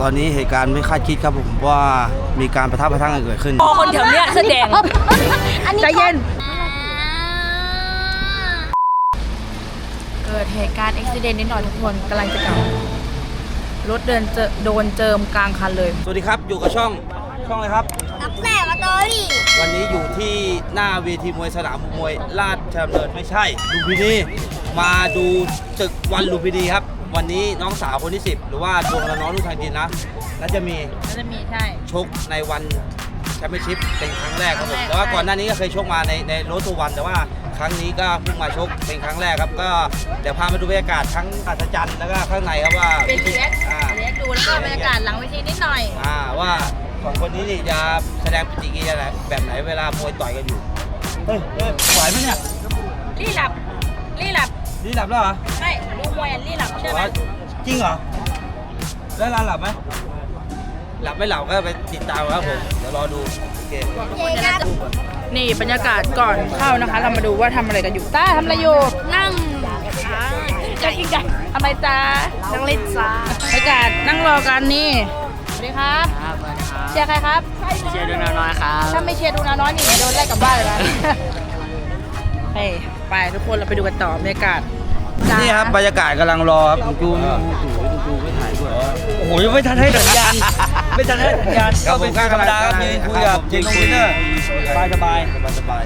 ตอนนี้เหตุการณ์ไม่คาดคิดครับผมว่ามีการประทับประทังกันเกิดขึ้น พอคนแถวเนี้ยแสดง อันนี้ใจเย็นอ่าเกิดเหตุการณ์อุบิเหตุนิดหน่อยทุกคนกำลังจะกลับรถเดินเจอโดนเจิมกลางคันเลย สวัสดีครับอยู่กับช่องช่องอะไรครับ นับแต่มาตอรี่วันนี้อยู่ที่หน้าเวทีมวยสนามมวยลาดดำเนินไม่ใช่ลุมพินีมาดูศึกวันลุมพินีครับ วันนี้น้องสาวคนที่ 10 หรือว่าดวงละน้องลูกทางดินนะและจะมีก็จะมีใช่ ชกในวันแชมเปี้ยนชิพเป็นครั้งแรกครับผมครั้งแรก แต่ว่าใช่ก่อนหน้านี้ก็เคยชกมาในในโรถตัววัน แต่ว่าครั้งนี้ก็เพิ่งมาชกเป็นครั้งแรกครับ ก็เดี๋ยวพามาดูบรรยากาศทั้งอัศจรรย์แล้วก็ข้างในครับว่าเป็นรีแอคอ่ารีแอคดูแล้วก็บรรยากาศหลังเวทีนิดหน่อย อ่าว่าสองคนนี้นี่จะแสดงปฏิกิริยาแบบไหนเวลามวยต่อยกันอยู่เฮ้ยเฮ้ยไหวไหมเนี่ยรี่หลับ รี่หลับ นี่หลับแล้วเหรอ ไม่ ดู มวยอะรี่หลับใช่ไหมจริงเหรอ แล้วร้านหลับไหมหลับไม่หลับก็ไปติดตามครับผม เดี๋ยวรอดู โอเคเจ๊ครับนี่บรรยากาศก่อนเข้านะคะ เรามาดูว่าทำอะไรกันอยู่ต้าทำอะไรอยู่นั่งจะกินกันทำอะไรจ้านั่งเล่นซ่าบรรยากาศนั่งรอกันนี่สวัสดีครับครับสวัสดีครับเชียร์ใครครับเชียร์ดูน้อยๆครับถ้าไม่เชียร์ดูนาน้อยนี่โดนไล่กลับบ้านเลยนะเฮ้ยไปทุกคนเราไปดูกันต่อบรรยากาศ นี่ครับบรรยากาศกำลังรอครับจูนจูจูไม่ถ่ายด้วยโอ้โหยังไม่ทันให้สัญญาณไม่ทันให้สัญญาณก็เป็นการธรรมดาครับยืนคุยกับเจนคงวินเนอร์สบายสบาย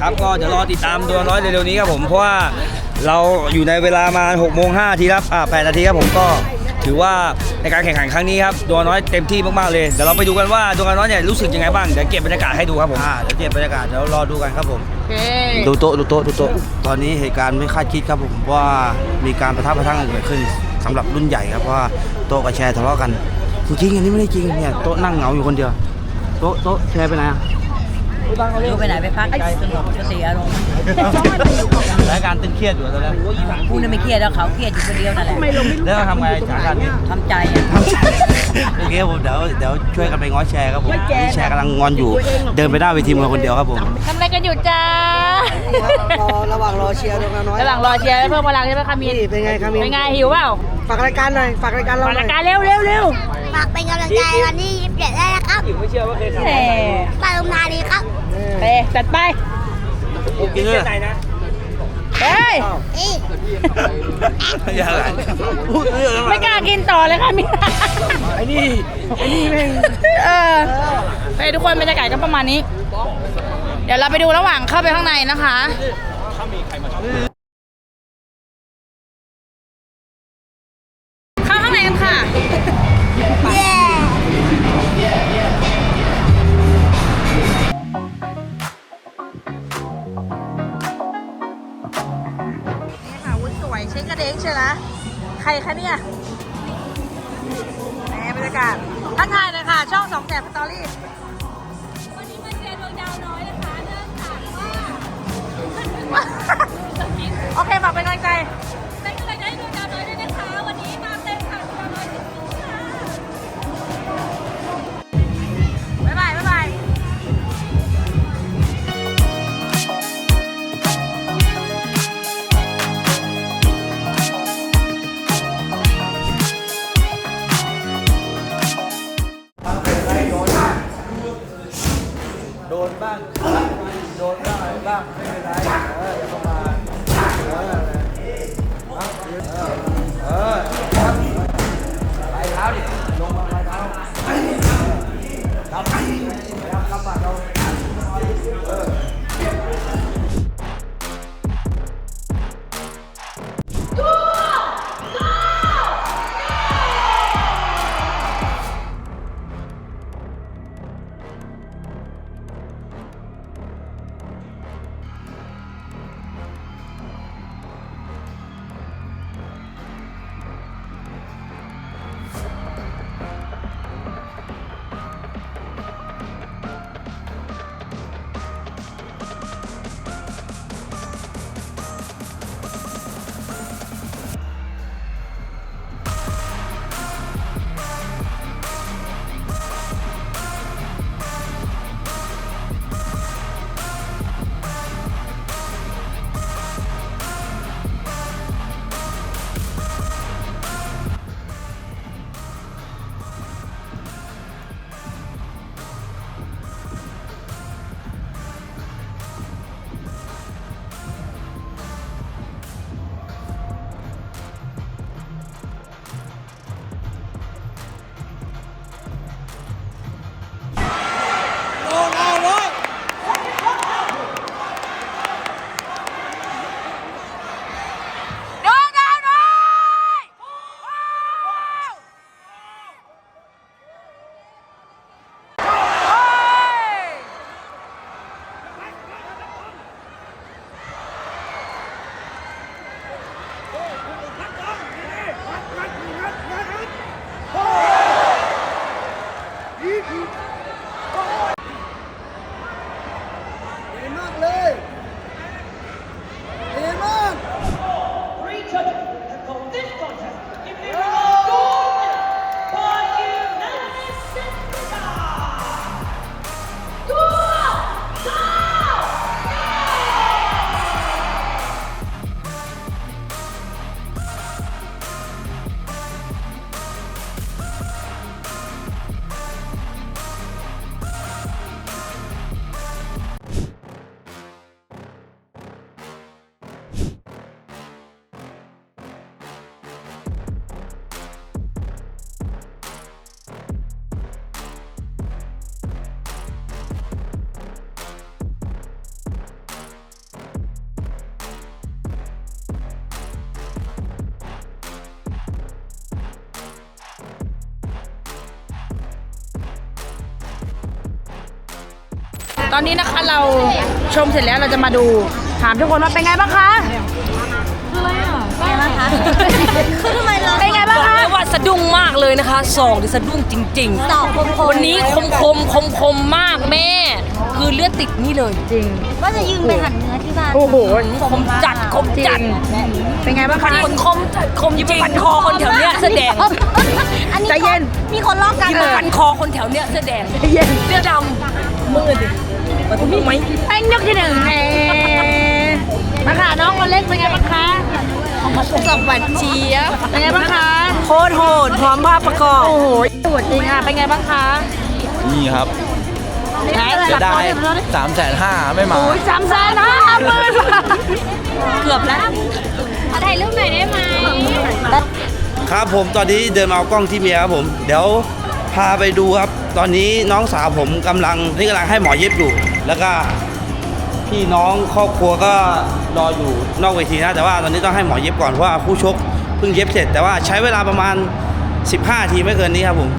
ครับก็เดี๋ยวรอติดตามตัวน้อยเร็วๆนี้ครับผมเพราะว่าเราอยู่ในเวลามา6โมง5นาทีครับอ่า8นาทีครับผมก็ ถือว่าในการแข่งขันครั้งนี้ครับตัวน้อยเต็มที่มากๆเลยเดี๋ยวเราไปดูกันว่าตัวน้อยเนี่ยรู้สึกยังไงบ้างเดี๋ยวเก็บบรรยากาศให้ดูครับผมอ่าเดี๋ยวเก็บบรรยากาศเดี๋ยวรอดูกันครับผมโอเคดูโต๊ะดูโต๊ะดูโต๊ะตอนนี้เหตุการณ์ไม่คาดคิดครับผมว่ามีการประทับประทังกันเกิดขึ้นสำหรับรุ่นใหญ่ครับเพราะว่าโต๊ะกับแชร์ทะเลาะกันจริงๆอันนี้ไม่ได้จริงเนี่ยโต๊ะนั่งเหงาอยู่คนเดียวโต๊ะโต๊ะแชร์ไปไหนอะ รู้ไปไหนไปพักใจสงบสติอารมณ์สถานการณ์ตึงเครียดอยู่ตอนนี้พูดน่ะไม่เครียดแล้วเขาเครียดอยู่คนเดียวนั่นแหละแล้วทำไงสถานการณ์นี้ทำใจอะโอเคครับผมเดี๋ยวเดี๋ยวช่วยกันไปง้อแชร์ครับผมนี่แชร์กำลังงอนอยู่ เดินไปหน้าเวทีมวยคนเดียวครับผมทำอะไรกันอยู่จ้ารอระหว่างรอเชียร์ดวงน้อยระหว่างรอเชียร์เพิ่มพลังใช่ไหมคะมีนนี่เป็นไงครับมีเป็นไงหิวเปล่าฝากรายการหน่อยฝากรายการเราฝากหน่ราอยยการเร็วเร็วเร็วฝากเป็นกำลังใจวันที่27ได้ นะครับแหมปาลุงนาดีครับไปจัดไปกินเลยเฮ้ยนี่อย่าหลานพูดเรื่องอะไรไม่กล้ากินต่อเลยค่ะมีนไอ้นี่ไอ้นี่แม่งเออไปทุกคนบรรยากาศก็ประมาณนี้ เดี๋ยวเราไปดูระหว่างเข้าไปข้างในนะคะ ระเด้งเชียวนะใครคะเนี่ยแหมบรรยากาศทักทายหนะคะช่องสองแสบสตอรี่วันนี้มาเชียร์ดวงดาวน้อยนะคะเนื่องจากว่า โอเคฝากเป็นกำลังใจ ตอนนี้นะคะเราชมเสร็จแล้วเราจะมาดู ถามทุกคนว่าเป็นไงบ้างคะคืออะไรอะเป็นไงบ้างคะคือทำไมเราเป็นไงบ้างบอกคะเลยว่าสะดุ้งมากเลยนะคะสองที่สะดุ้งจริงๆสองคมๆวันนี้คมคมคมคมๆมากแม่ คือเลือดติดนี่เลยจริง ว่าจะยืมไปหั่นเนื้อที่บ้านโอ้โห คมจัดคมจัดเป็นไงบ้างคะ คนคมจัดคมจริงฟันคอคนแถวเนี้ยแสดงอันนี้ใจเย็น มีคนลอกกันที่มาฟันคอคนแถวเนี้ยแสดงใจเย็น เสื้อดำมืด ดิมาทุกไหมแป้งยกที่หนึ่งเฮ้มาค่ะน้องคนเล็กเป็นไงบ้างคะสวัสดีครับเป็นไงบ้างคะโคตรโหดพร้อมภาพประกอบโอ้โหสวยจริงอะเป็นไงบ้างคะนี่ครับไหนจะได้สามแสนห้าไม่มาโอ้ยสามแสนห้าหมื่นเกือบแล้วขอถ่ายรูปหน่อยได้ไหมครับผมตอนนี้เดินมาเอากล้องที่เมียครับผม เดี๋ยว พาไปดูครับ ตอนนี้น้องสาวผมกำลังนี่กำลังให้หมอเย็บอยู่ แล้วก็พี่น้องครอบครัวก็รออยู่นอกเวทีนะแต่ว่าตอนนี้ต้องให้หมอเย็บก่อนเพราะว่าผู้ชกเพิ่งเย็บเสร็จ แต่ว่าใช้เวลาประมาณ 15นาทีไม่เกินนี้ครับผม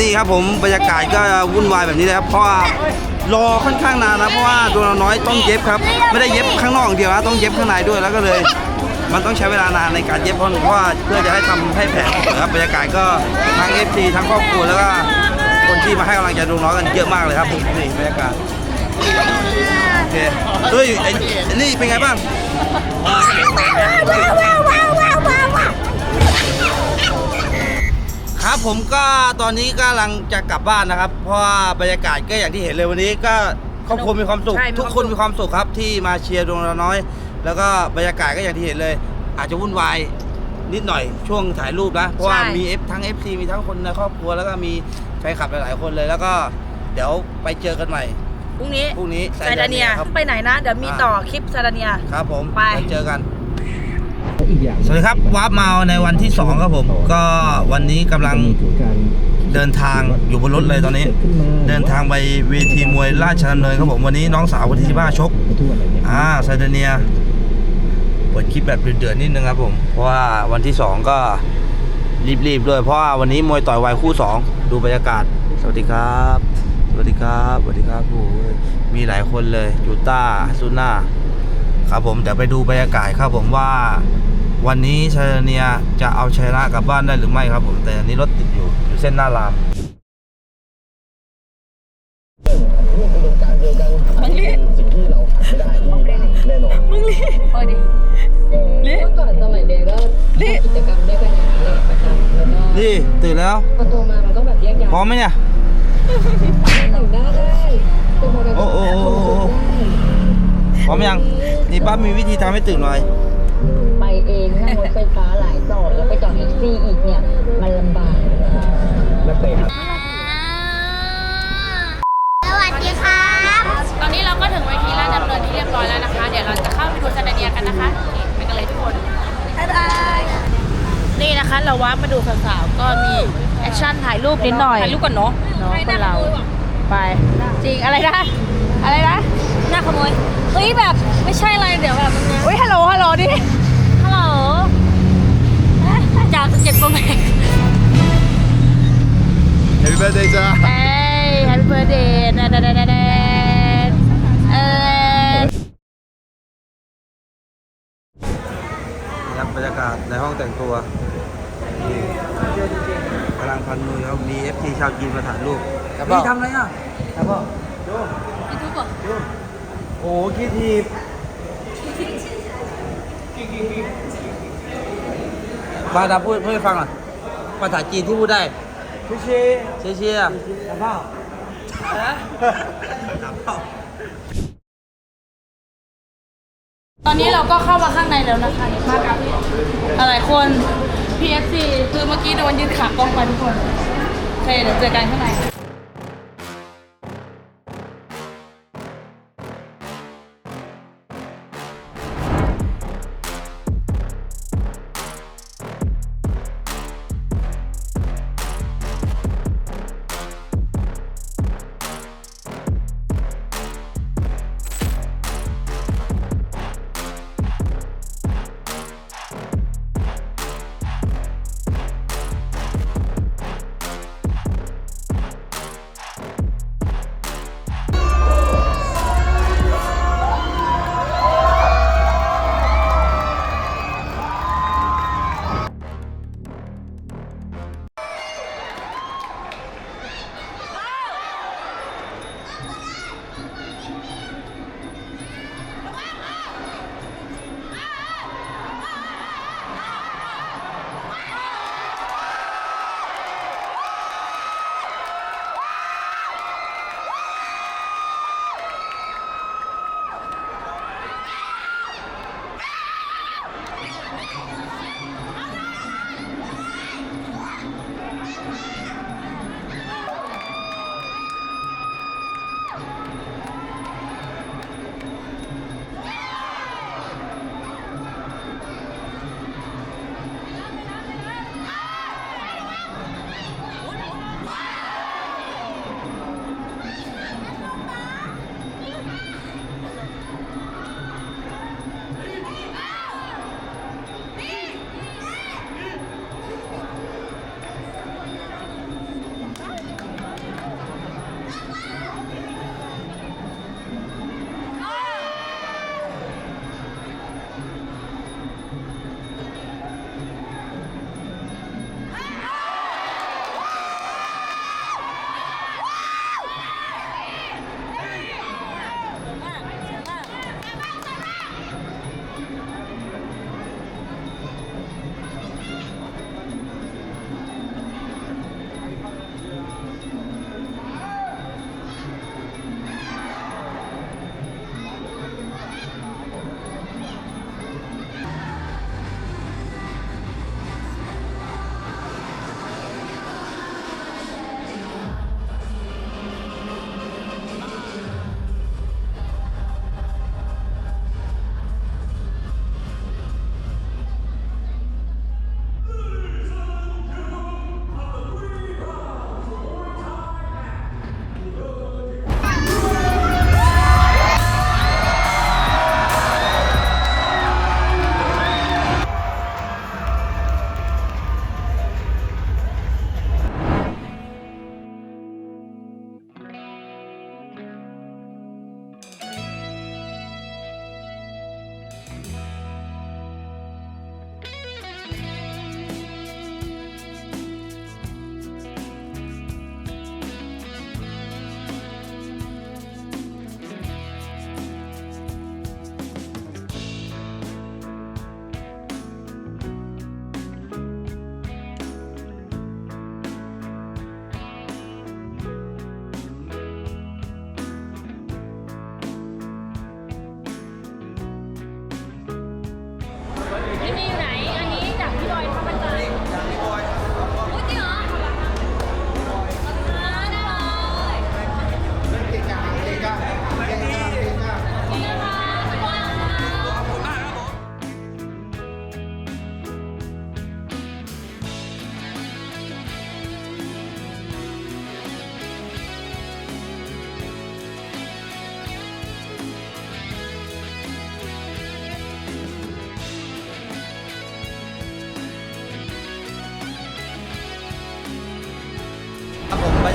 นี่ครับผมบรรยากาศก็วุ่นวายแบบนี้เลยครับเพราะว่ารอค่อนข้างนานนะเพราะว่าดวเราน้อยต้องเย็บครับ ไม่ได้เย็บข้างนอกอย่างเดียวนะต้องเย็บข้างในด้วยแล้วก็เลย มันต้องใช้เวลานานในการเย็บเพราะว่าเพื่อจะให้ทำให้แผลสวยครับบรรยากาศก็ทั้ง FC ทั้งครอบครัวแล้วก็คนที่มาให้กำลังใจดวงน้อยกันเยอะมากเลยครับนี่บรรยากาศโอเคเฮ้ยนี่เป็นไงบ้าง ผมก็ตอนนี้กำลังจะกลับบ้านนะครับ เพราะว่าบรรยากาศก็อย่างที่เห็นเลยวันนี้ก็ครอบครัวมีความสุขใช่มีทุกความคนสุขมีความสุขครับที่มาเชียร์ดวงเราน้อย แล้วก็บรรยากาศก็อย่างที่เห็นเลย อาจจะวุ่นวายนิดหน่อยช่วงถ่ายรูปนะเพราะว่ามีเอฟทั้ง FC มีทั้งคนในครอบครัวแล้วก็มีแฟนคลับหลายๆคนเลยแล้วก็เดี๋ยวไปเจอกันใหม่พรุ่งนี้พรุ่งนี้ไซดาเนียครับไปไหนนะ เดี๋ยวมีต่อคลิปไซดาเนียครับผมไปแล้วเจอกัน สวัสดีครับวาร์ปมาในวันที่ 2 ครับผม ก็วันนี้กำลังเดินทางอยู่บนรถเลยตอนนี้ เดินทางไปเวทีมวยราชดำเนินครับผมวันนี้น้องสาววันที่15ชกอ่าไซเดเนียเปิดคลิปแบบเดือดๆนิดนึงครับผม เพราะว่าวันที่ 2 ก็รีบๆด้วยเพราะว่าวันนี้มวยต่อยวัยคู่ 2 ดูบรรยากาศ สวัสดีครับ สวัสดีครับสวัสดีครับโอ้ยมีหลายคนเลยจูต้าซูน่าครับผมเดี๋ยวไปดูบรรยากาศครับผมว่า วันนี้ชาเนียจะเอาชัยชนะกลับบ้านได้หรือไม่ครับผมแต่อันนี้รถติดอยู่อยู่เส้นหน้ารามก่อนสมัยเรียนก็ทำกิจกรรมด้วยกันอย่างนี้เลยประจำแล้วก็นี่ตื่นแล้วพอโตมามันก็แบบแยกย้ายพร้อมไหมเนี่ยแต่งหน้าได้ตัวโมเดลโอ้โอ้โอ้โอ้พร้อมยังนี่ป้ามีวิธีทำให้ตื่นหน่อยไป เองนั่งรถไฟฟ้าหลายต่อแล้วไปจอดแท็กซี่อีกเนี่ย มันลำบากสวัสดีครับ ตอนนี้เราก็ถึงเวทีราชดำเนินที่เรียบร้อยแล้วนะคะ เดี๋ยวเราจะเข้าไปดูไซดาเนียกันนะคะนี่ไปกันเลยทุกคนบ๊ายบายนี่นะคะ เราว่ามาดูสาวๆก็มีแอคชั่นถ่ายรูปนิดหน่อยถ่ายรูปก่อนเนาะน้องคนเราไปจริงอะไรนะอะไรนะหน้าขโมยเฮ้ยแบบไม่ใช่อะไรเดี๋ยวแบบมันนะอุ้ยฮัลโหลฮัลโหลดิฮัลโหลจาก เจ็ดโปรแม็ก Happy birthday จ้าเอ้ยแฮปปี้เบิร์ดเดย์นะนะนะนะนเออครับบรรยากาศในห้องแต่งตัวนี่กำลังพันมือครับมี FT ชาวจีนมาถ่ายรูปนี่ทำอะไรอะครับพ่อโยยูทูบป่ะโอ้คีทีบ มาดาพูดพูดให้ฟังหน่อยภาษาจีนที่พูดได้เชียเชียเชียครับพ่อตอนนี้เราก็เข้ามาข้างในแล้วนะคะมากับหลายคน PFC คือเมื่อกี้โดนยึดขากล้องไปทุกคน โอเค เดี๋ยวเจอกันข้างใน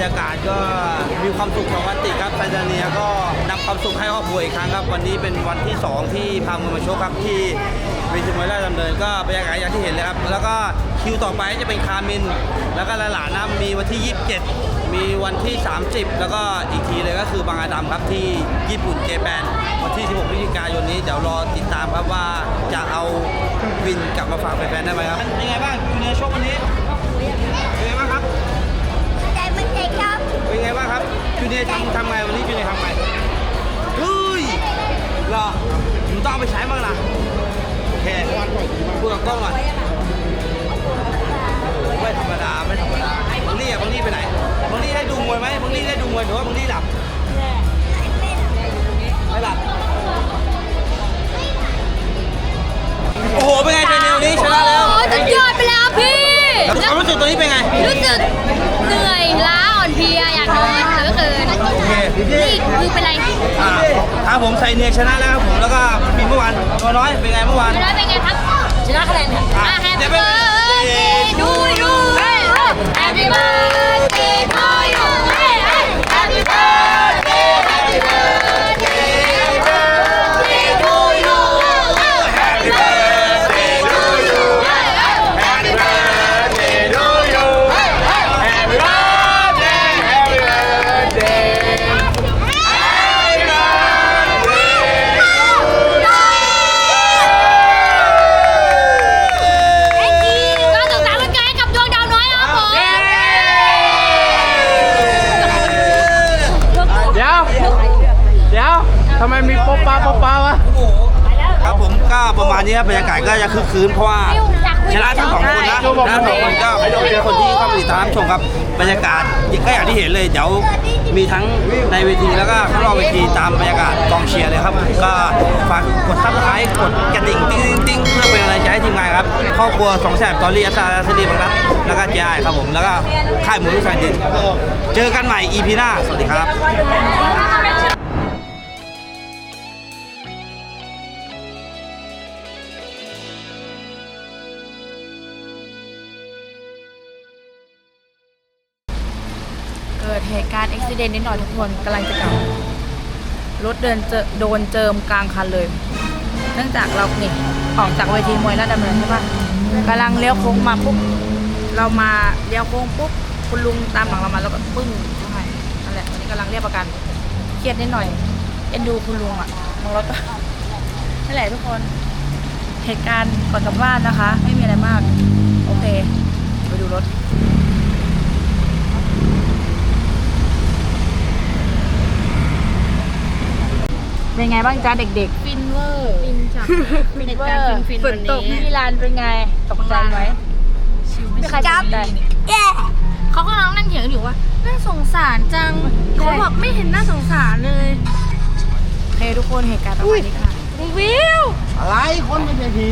ยากาศก็มีความสุขของวันติครับไทยาเนียก็นำความสุขให้ครอบครัวอีกครั้งครับ วันนี้เป็นวันที่ 2 ที่พามือมาโชว์ครับที่เวทีมวยราชดำเนินก็บรรยากาศอย่างที่เห็นเลยครับ แล้วก็คิวต่อไปจะเป็นคามิน แล้วก็หลานๆนะมีวันที่ 27 มีวันที่ 30 แล้วก็อีกทีเลยก็คือบางอาดำครับที่ญี่ปุ่นเจแปนวันที่ 16พฤศจิกายนนี้เดี๋ยวรอติดตามครับว่าจะเอาวินกลับมาฝากแฟนๆได้ไหมครับเป็นไงบ้างจูเนียร์โชควันนี้เป็นไงบ้างครับ เป็นไงบ้างครับจูจูเนียร์ทำทำไงวันนี้จูเนียร์ทำไงเฮ้ยเหรอหนูต้องเอาไปใช้บ้างนะโอเคพูดกับกล้องหน่อยไม่ธรรมดาไม่ธรรมดาบางนี่อะบางนี่ไปไหนบางนี่ได้ดูมวยไหมบางนี่ได้ดูมวยหรือว่าบางนี่หลับไม่หลับโอ้โหเป็นไงเทรนเนลนี้ชนะแล้วโอ้ยสุดยอดไปแล้วพี่แล้วความรู้สึกตัวนี้เป็น ครับผมไซเนียชนะแล้วครับผมแล้วก็มีเมื่อวานตัวน้อยเป็นไงเมื่อวานไม่ได้เป็นไงครับชนะคะแนนค่ะอะอะแฮ นี้ครับบรรยากาศก็จะคึกคืนเพราะว่าชนะทั้งสองคนนะชนะทั้งสองคนก็เป็นคนที่เข้าไปติดตามชมครับ บรรยากาศก็อย่างที่เห็นเลยเดี๋ยวมีทั้งในเวทีแล้วก็ข้างนอกเวทีตามบรรยากาศกองเชียร์เลยครับ ก็ฝากกดซับสไครต์กดกระดิ่งติ้งติ้งเพื่อเป็นกำลังใจให้ทีมงานครับครอบครัวสองแสบตอรี่อัสซาสลีบังรัตแล้วก็เจ้าครับผมแล้วก็ค่ายหมูลูกชายดินเจอกันใหม่ EP หน้าสวัสดีครับ เหตุการณ์อุบิเหตุนิดหน่อยทุกคนกำลังจะกลับรถเดินเจอโดนเจิมกลางคันเลย เนื่องจากเราเนี่ยออกจากเวทีมวยราชดำเนินใช่ปะกำลังเลี้ยวโค้งมาปุ๊บเรามาเลี้ยวโค้งปุ๊บคุณลุงตามหลังเรามาแล้วก็ปึ้งเข้าไปนั่นแหละวันนี้กำลังเรียกประกันเครียดนิดหน่อย เอ็นดูคุณลุงอะมองรถนั่นแหละทุกคนเหตุการณ์ก่อนกลับบ้านนะคะ ไม่มีอะไรมาก โอเค ไปดูรถ เป็นไงบ้างจ๊ะเด็กๆฟินเวอร์ ฟินจ้ะฟินเวอร์ฝนตกที่ลานเป็นไงตกใจไหม ไม่ใครตกใจ เขากำลังนั่งเถียงกันอยู่ว่าน่าสงสารจังเขาบอกไม่เห็นน่าสงสารเลยโอเคทุกคนเหตุการณ์ประมาณนี้ค่ะ วิวอะไรคนเป็นผี